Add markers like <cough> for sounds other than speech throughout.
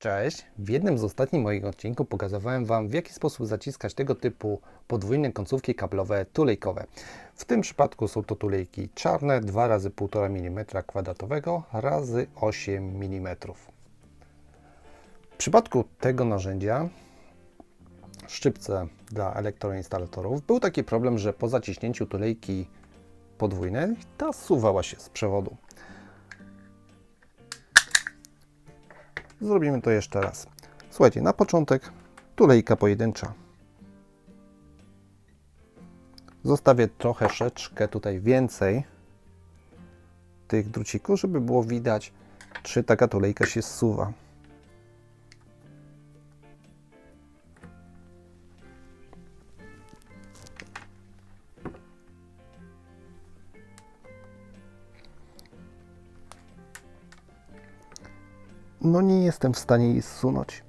Cześć! W jednym z ostatnich moich odcinków pokazywałem Wam, w jaki sposób zaciskać tego typu podwójne końcówki kablowe tulejkowe. W tym przypadku są to tulejki czarne 2 razy 1,5 mm kwadratowego razy 8 mm. W przypadku tego narzędzia, szczypce dla elektroinstalatorów, był taki problem, że po zaciśnięciu tulejki podwójnej ta suwała się z przewodu. Zrobimy to jeszcze raz. Słuchajcie, na początek tulejka pojedyncza. Zostawię troszeczkę tutaj więcej tych drucików, żeby było widać, czy taka tulejka się zsuwa. No nie jestem w stanie jej zsunąć.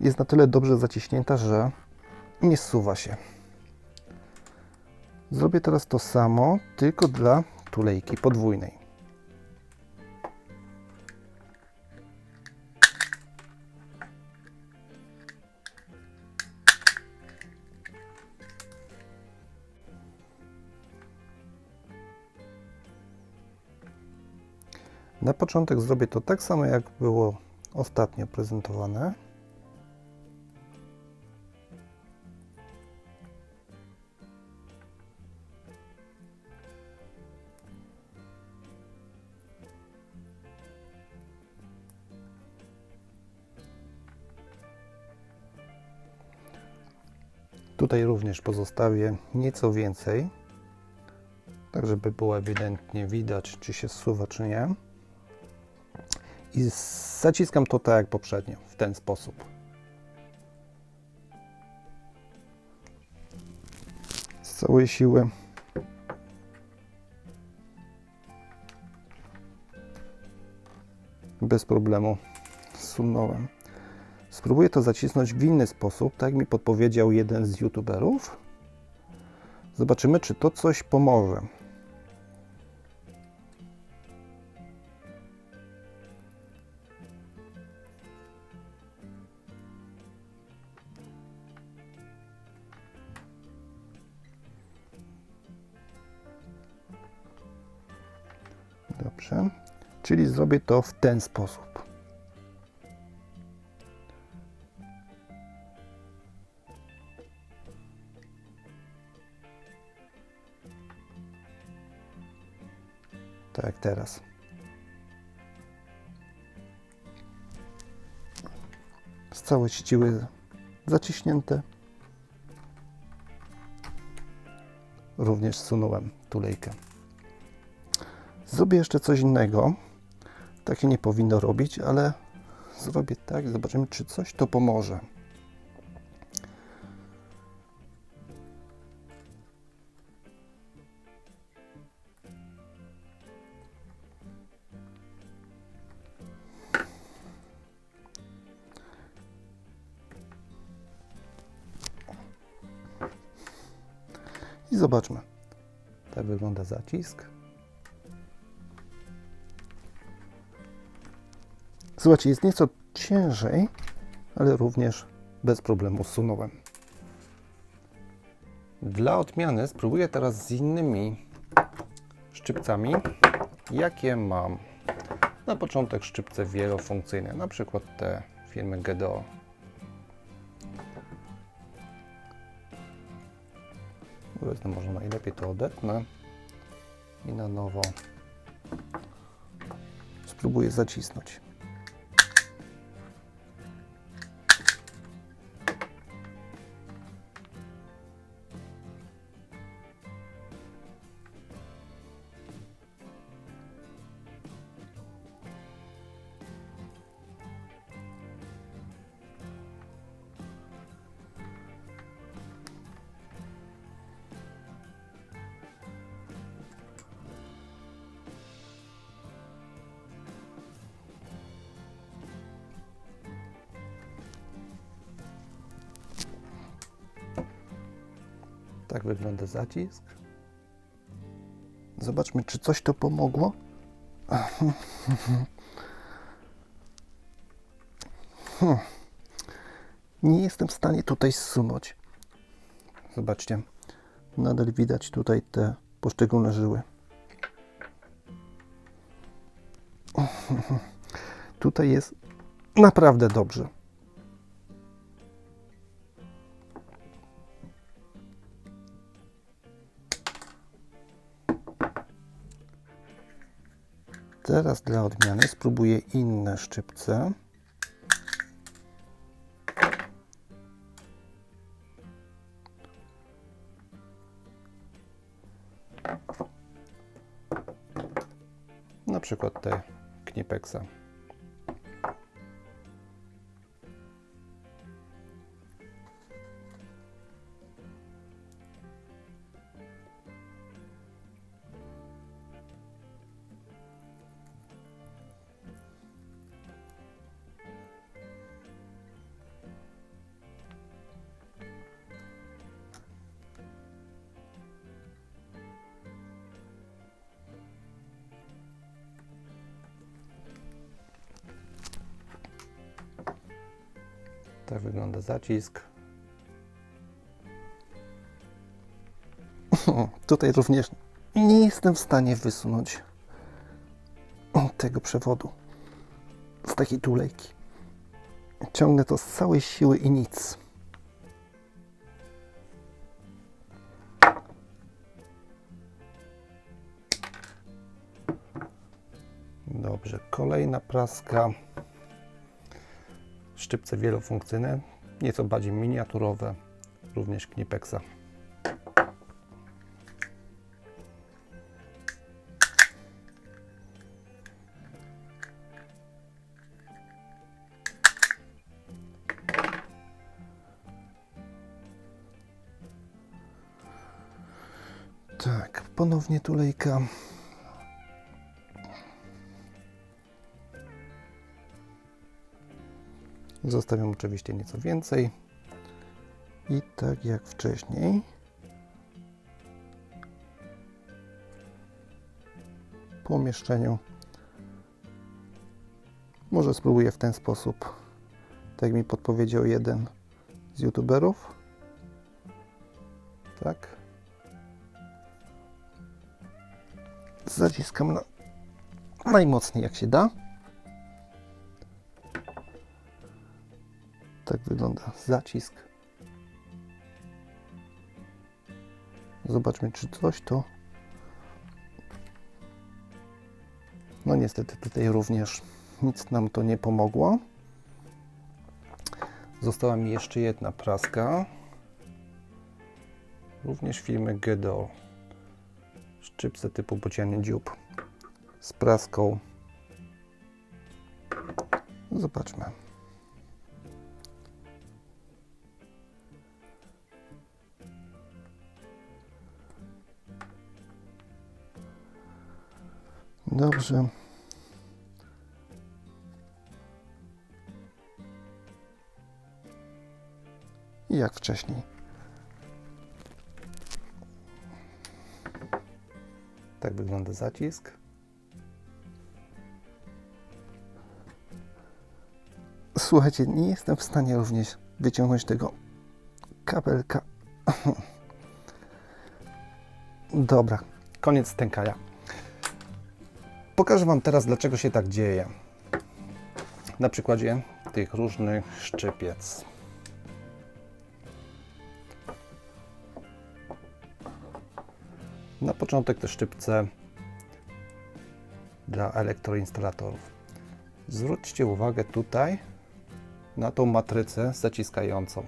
Jest na tyle dobrze zaciśnięta, że nie zsuwa się. Zrobię teraz to samo, tylko dla tulejki podwójnej. Na początek zrobię to tak samo, jak było ostatnio prezentowane. Tutaj również pozostawię nieco więcej, tak żeby było ewidentnie widać, czy się zsuwa, czy nie. I zaciskam to tak jak poprzednio, w ten sposób. Z całej siły. Bez problemu zsunąłem. Spróbuję to zacisnąć w inny sposób, tak mi podpowiedział jeden z youtuberów. Zobaczymy, czy to coś pomoże. Dobrze. Czyli zrobię to w ten sposób. Tak teraz. Z całej siły zaciśnięte. Również zsunąłem tulejkę. Zrobię jeszcze coś innego. Takie nie powinno robić, ale zrobię tak. Zobaczymy, czy coś to pomoże. I zobaczmy. Tak wygląda zacisk. Słuchajcie, jest nieco ciężej, ale również bez problemu zsunąłem. Dla odmiany spróbuję teraz z innymi szczypcami, jakie mam. Na początek szczypce wielofunkcyjne, na przykład te firmy GDO. Wezmę może najlepiej to odetnę i na nowo spróbuję zacisnąć. Tak wygląda zacisk. Zobaczmy, czy coś to pomogło. <laughs> Nie jestem w stanie tutaj zsunąć. Zobaczcie, nadal widać tutaj te poszczególne żyły. <laughs> Tutaj jest naprawdę dobrze. Teraz dla odmiany spróbuję inne szczypce. Na przykład te Knipexa. Tak wygląda zacisk. Tutaj również nie jestem w stanie wysunąć tego przewodu z takiej tulejki. Ciągnę to z całej siły i nic. Dobrze, kolejna praska. Szczypce wielofunkcyjne, nieco bardziej miniaturowe, również Knipexa. Tak, ponownie tulejka. Zostawiam oczywiście nieco więcej. I tak jak wcześniej. Po umieszczeniu może spróbuję w ten sposób, tak mi podpowiedział jeden z youtuberów. Tak. Zaciskam na najmocniej jak się da. Tak wygląda zacisk. Zobaczmy, czy coś to. No niestety tutaj również nic nam to nie pomogło. Została mi jeszcze jedna praska. Również firmy Gedo. Szczypce typu bociany dziób. Z praską. Zobaczmy. Dobrze. I jak wcześniej. Tak wygląda zacisk. Słuchajcie, nie jestem w stanie również wyciągnąć tego kabelka. <laughs> Dobra, koniec stękania. Pokażę Wam teraz, dlaczego się tak dzieje. Na przykładzie tych różnych szczypiec. Na początek te szczypce dla elektroinstalatorów. Zwróćcie uwagę tutaj na tą matrycę zaciskającą.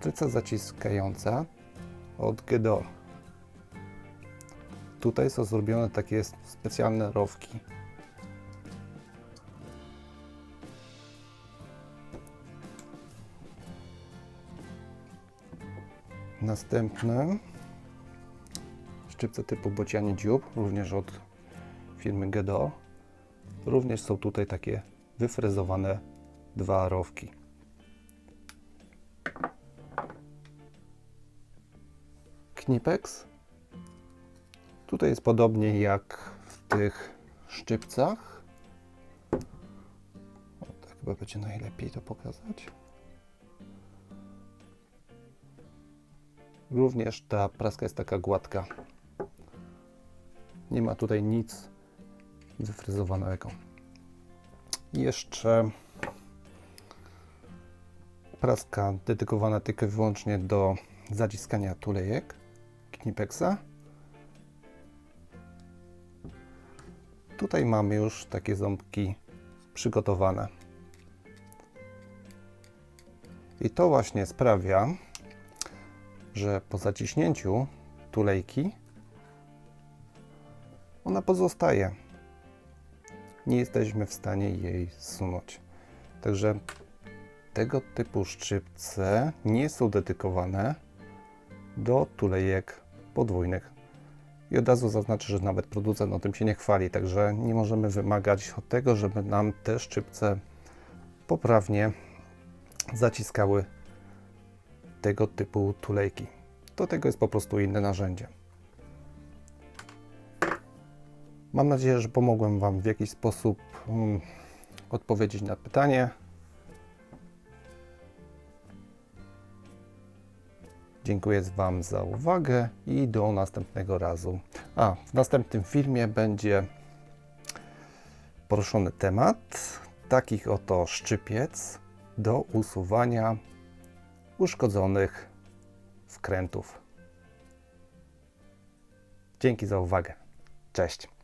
Matryca zaciskająca od Gedor. Tutaj są zrobione takie specjalne rowki. Następne szczypce typu bocianie dziób, również od firmy Gedor. Również są tutaj takie wyfrezowane dwa rowki. Knipex. Tutaj jest podobnie jak w tych szczypcach. O, tak chyba będzie najlepiej to pokazać. Również ta praska jest taka gładka. Nie ma tutaj nic wyfryzowanego. Jeszcze praska dedykowana tylko i wyłącznie do zaciskania tulejek Knipexa. Tutaj mamy już takie ząbki przygotowane. I to właśnie sprawia, że po zaciśnięciu tulejki ona pozostaje. Nie jesteśmy w stanie jej zsunąć. Także tego typu szczypce nie są dedykowane do tulejek podwójnych. I od razu zaznaczę, że nawet producent o tym się nie chwali, także nie możemy wymagać od tego, żeby nam te szczypce poprawnie zaciskały tego typu tulejki. Do tego jest po prostu inne narzędzie. Mam nadzieję, że pomogłem Wam w jakiś sposób mm, odpowiedzieć na pytanie. Dziękuję Wam za uwagę i do następnego razu. A, w następnym filmie będzie poruszony temat takich oto szczypiec do usuwania uszkodzonych wkrętów. Dzięki za uwagę. Cześć.